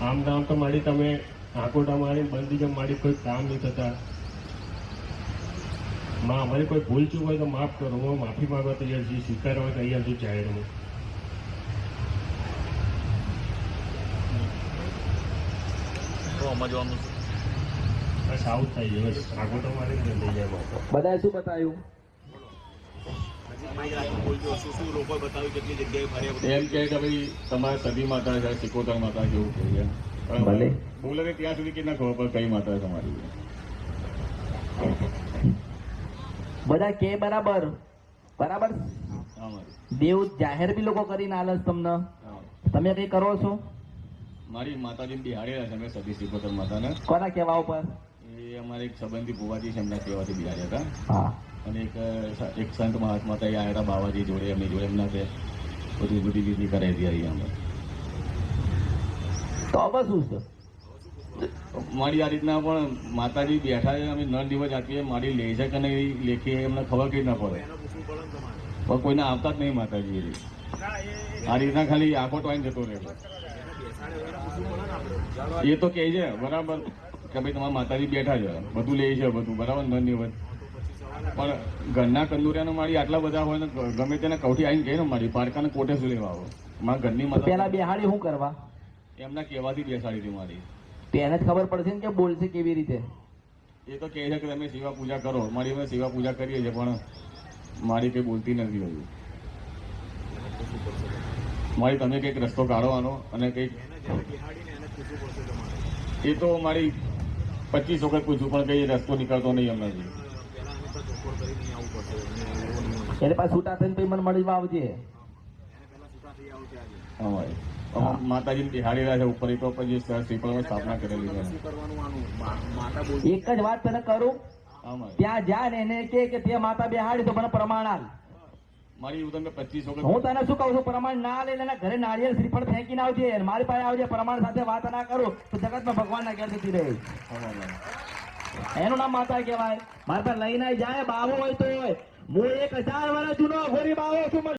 આમ નામ તો મારી તમે આંકોટા મારી બંધી જમ મારી કોઈ કામ નહીં થતા. માં અમારી કોઈ ભૂલ ચૂક હોય તો માફ કરો હું માફી માંગવા તૈયાર છું સ્વીકારવા તૈયાર છું જાહેરમાં તો સમજવાનું? બસ આવું જ થાય છે આગળ આંકોટા મારી લઈ જાય બધા શું બતાવ્યું? એમ કહે કે ભાઈ તમારે સદી માતા છે સિકોતર માતા કહે છે. ભલે. બોલે ત્યાં સુધી કે ના ખબર પડે કઈ માતા તમારી? બધા કે બરાબર. બરાબર? દેવ જાહેર બી લોકો કરીને આલસ તમને. તમે કઈ કરો છો? મારી માતાજી બિહાડેલા છે અમે સદી સિકોતર માતાને. કોના કહેવા ઉપર? એ અમારે એક સંબંધી ભુવાજી છે એમના કહેવાથી બિહાડ્યા હતા. અને એક એક સંત મહાત્મા આવ્યા હતા બાવાજી જોડે એમની જોડે એમના તે બધી બધી વિધિ કરાવી હતી અમે તો શું છે? મારી આ રીતના પણ માતાજી બેઠા છે અમે નળ દિવસ આપીએ મારી લે છે કે નહીં લેખી એમને ખબર કઈ ના પડે. પણ કોઈને આવતા જ નહીં માતાજી આ રીતના ખાલી આખો ટોઈન જતો રહે એ તો કહે છે બરાબર. કે ભાઈ તમારા માતાજી બેઠા છે બધું લે છે બધું બરાબર? નર દિવસ પણ ઘરના કંદુરિયાનો મારી આટલા બધા હોય ને ગમે તેને કૌઠી આવીને કહે ને મારી પારકાને કોટે શું લેવા આવો? મારા ઘરની પેલા માતા બેહાડી શું કરવા? એમના કહેવાથી બેસાડી હતી મારી તેને જ ખબર પડશે ને કે બોલશે કેવી રીતે. એ તો કહે છે કે તમે સેવા પૂજા કરો. મારી અમે સેવા પૂજા કરીએ છીએ પણ મારી કંઈ બોલતી નથી હજુ. મારી તમે કંઈક રસ્તો કાઢવાનો અને કંઈક એ તો મારી પચીસ વખત પૂછ્યું પણ કઈ રસ્તો નીકળતો નહીં અમે એટલે પાછું છૂટા થઈને પછી મને મળવા આવજે. માતાજીને બિહાડેલા છે ઉપર એ તો પછી શ્રીફળમાં સ્થાપના કરેલી છે. એક જ વાત તને કરું? ત્યાં જા ને એને કે કે તે માતા બિહાડી તો મને પ્રમાણ આલ. મારી એવું તમે પચીસ વખત હું તને શું કહું છું? પ્રમાણ ના લે, એના ઘરે નારિયેલ શ્રીફળ ફેંકીને આવજે. મારી પાસે આવજે, પ્રમાણ સાથે વાત ના કરું, તો જગતમાં ભગવાનના ઘેર જતી રહે. એનું નામ માતા કહેવાય. મારે પાસે લઈને જાય બાબુ હોય તો હોય. હું એક હજાર વર્ષ જૂનો ગોરી બાવો છું